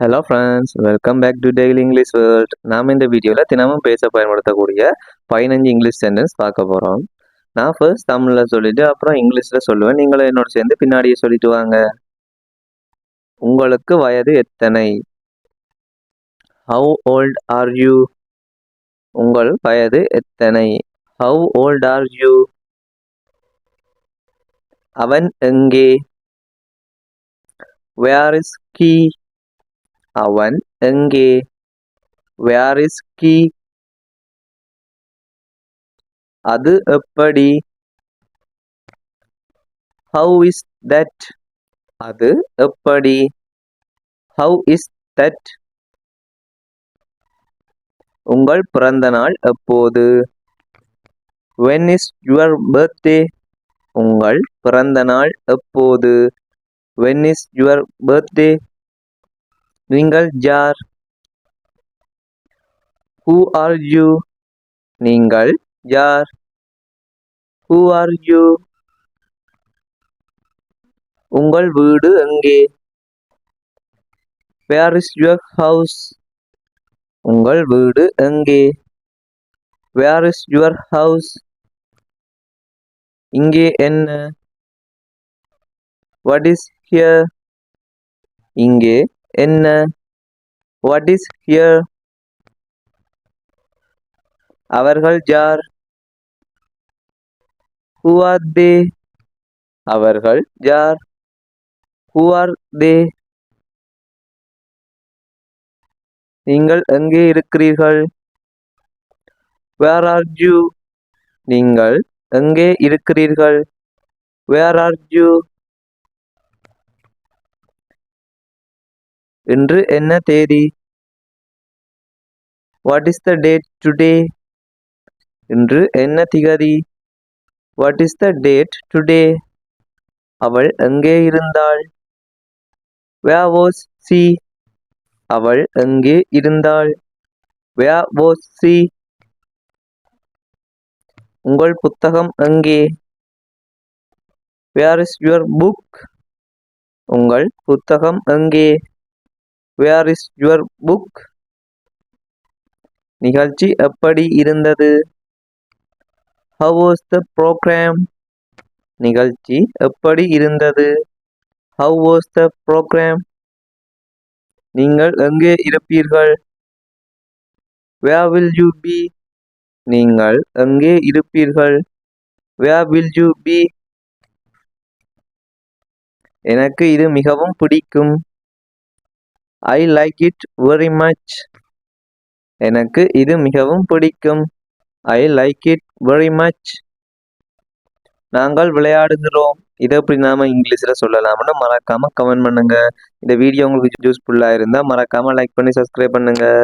Hello friends welcome back to daily English world நாம் இந்த வீடியோவில் தினமும் பேச பயன்படுத்தக்கூடிய பதினஞ்சு இங்கிலீஷ் சென்டென்ஸ் பார்க்க போகிறோம் நான் ஃபர்ஸ்ட் தமிழில் சொல்லிவிட்டு அப்புறம் இங்கிலீஷில் சொல்லுவேன். நீங்களும் என்னோட சேர்ந்து பின்னாடியே சொல்லிட்டு வாங்க. உங்களுக்கு வயது எத்தனை? ஹவு ஓல்ட் ஆர் யூ உங்கள் வயது எத்தனை? ஹவு ஓல்ட் ஆர் யூ அவன் எங்கே? வேர் இஸ் கீ அவன் எங்கே வேர் இஸ் கீ அது எப்படி ஹவு இஸ் தட் அது எப்படி ஹவு இஸ் தட் உங்கள் பிறந்த நாள் எப்போது வென் இஸ் யுவர் பர்த்டே உங்கள் பிறந்த நாள் எப்போது வென் இஸ் யுவர் பர்த்டே நீங்கள் யார்? ஹூ ஆர் யூ நீங்கள் யார்? ஹூ ஆர் யூ உங்கள் வீடு எங்கே? வேர் இஸ் யுவர் ஹவுஸ் உங்கள் வீடு எங்கே? வேர் இஸ் யுவர் ஹவுஸ் இங்கே என்ன? வாட் இஸ் ஹியர் இங்கே என்ன? வாட் இஸ் ஹியர் அவர்கள் யார்? ஹூ ஆர் தே அவர்கள் யார்? ஹூ ஆர் தே நீங்கள் எங்கே இருக்கிறீர்கள்? வேர் ஆர் யூ நீங்கள் எங்கே இருக்கிறீர்கள்? வேர் ஆர் யூ இன்று என்ன தேதி? What is the date today இன்று என்ன திகதி? What is the date today அவள் எங்கே இருந்தாள்? வே வாஸ் சி அவள் எங்கே இருந்தாள்? வே வாஸ் சி உங்கள் புத்தகம் எங்கே? வேர் இஸ் யுவர் புக் உங்கள் புத்தகம் எங்கே? வேர் இஸ் யுவர் புக் நிகழ்ச்சி எப்படி இருந்தது? ஹவ் வாஸ் த ப்ரோக்ராம் நிகழ்ச்சி எப்படி இருந்தது? ஹவ் வாஸ் த ப்ரோக்ராம் நீங்கள் எங்கே இருப்பீர்கள்? வே வில் யூ பி நீங்கள் எங்கே இருப்பீர்கள்? வே வில் யூ பி எனக்கு இது மிகவும் பிடிக்கும். I like it very much எனக்கு இது மிகவும் பிடிக்கும். I like it very much நாங்கள் விளையாடுகிறோம். இதை எப்படி நாம இங்கிலீஷில் சொல்லலாம்னு மறக்காமல் கமெண்ட் பண்ணுங்கள் இந்த வீடியோ உங்களுக்கு யூஸ்ஃபுல்லாக இருந்தால் மறக்காமல் லைக் பண்ணி சப்ஸ்கிரைப் பண்ணுங்கள்